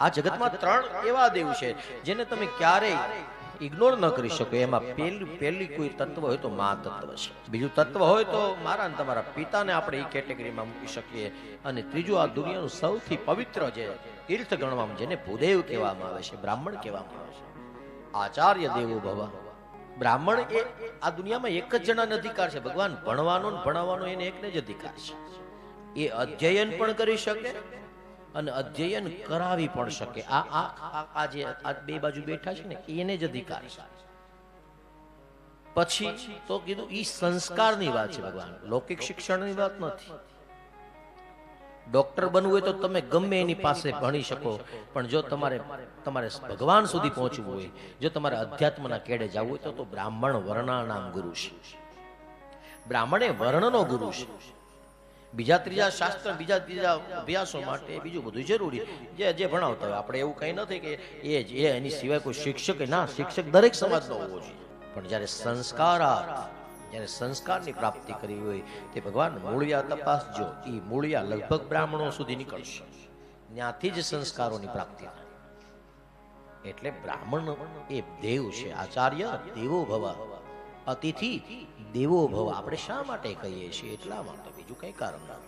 આ જગતમાં ત્રણ એવા દેવ છે જેને તમે ક્યારેય ઇગ્નોર ન કરી શકો. એમાં પહેલું, પહેલી કોઈ તત્વ હોય તો મા તત્વ છે. બીજું તત્વ હોય તો મારા અને તમારા પિતાને આપણે એ કેટેગરીમાં મૂકી શકીએ. અને ત્રીજું આ દુનિયાનું સૌથી પવિત્ર જે તીર્થ ગણવામાં જેને ભૂદેવ કહેવામાં આવે છે, બ્રાહ્મણ કહેવામાં આવે છે. આચાર્ય દેવો ભવ. બ્રાહ્મણ એ આ દુનિયામાં એક જ જણાને અધિકાર છે. ભગવાન ભણવાનો ને ભણાવવાનો એને એકને જ અધિકાર છે. એ અધ્યયન પણ કરી શકે અને અધ્યયન કરાવી પણ શકે. આ આ જે આ બે બાજુ બેઠા છે ને, એને જ અધિકાર છે. પછી તો કીધું, ઈ સંસ્કારની વાત છે ભગવાન. લૌકિક શિક્ષણની વાત નથી. ડોક્ટર બનવું હોય તો તમે ગમે એની પાસે ભણી શકો, પણ જો તમારે તમારે ભગવાન સુધી પહોંચવું હોય, જો તમારે અધ્યાત્મના કેડે જવું હોય તો તો બ્રાહ્મણ વર્ણાનામ ગુરુ છે. બ્રાહ્મણ એ વર્ણનો ગુરુ છે. બીજા ત્રીજા શાસ્ત્ર, બીજા ત્રીજા અભ્યાસો માટે બીજું બધું જરૂરી. જે જે ભણાવતા હોય. આપણે એવું કંઈ નથી કે એ જ એ એની સિવાય કોઈ શિક્ષક ના, શિક્ષક દરેક સમાજનો હોવો જોઈએ. પણ જ્યારે સંસ્કારાર્થ જ્યારે સંસ્કારની પ્રાપ્તિ કરવી હોય, તે ભગવાન મૂળિયા તપાસજો એ મૂળિયા લગભગ બ્રાહ્મણો સુધી નીકળશે. ત્યાંથી જ સંસ્કારોની પ્રાપ્તિ થાય. એટલે બ્રાહ્મણ એ દેવ છે. આચાર્ય દેવો ભવ. અતિથિ દેવો ભવ. આપણે શા માટે કહીએ છીએ? એટલા માટે બીજું કઈ કારણ નથી.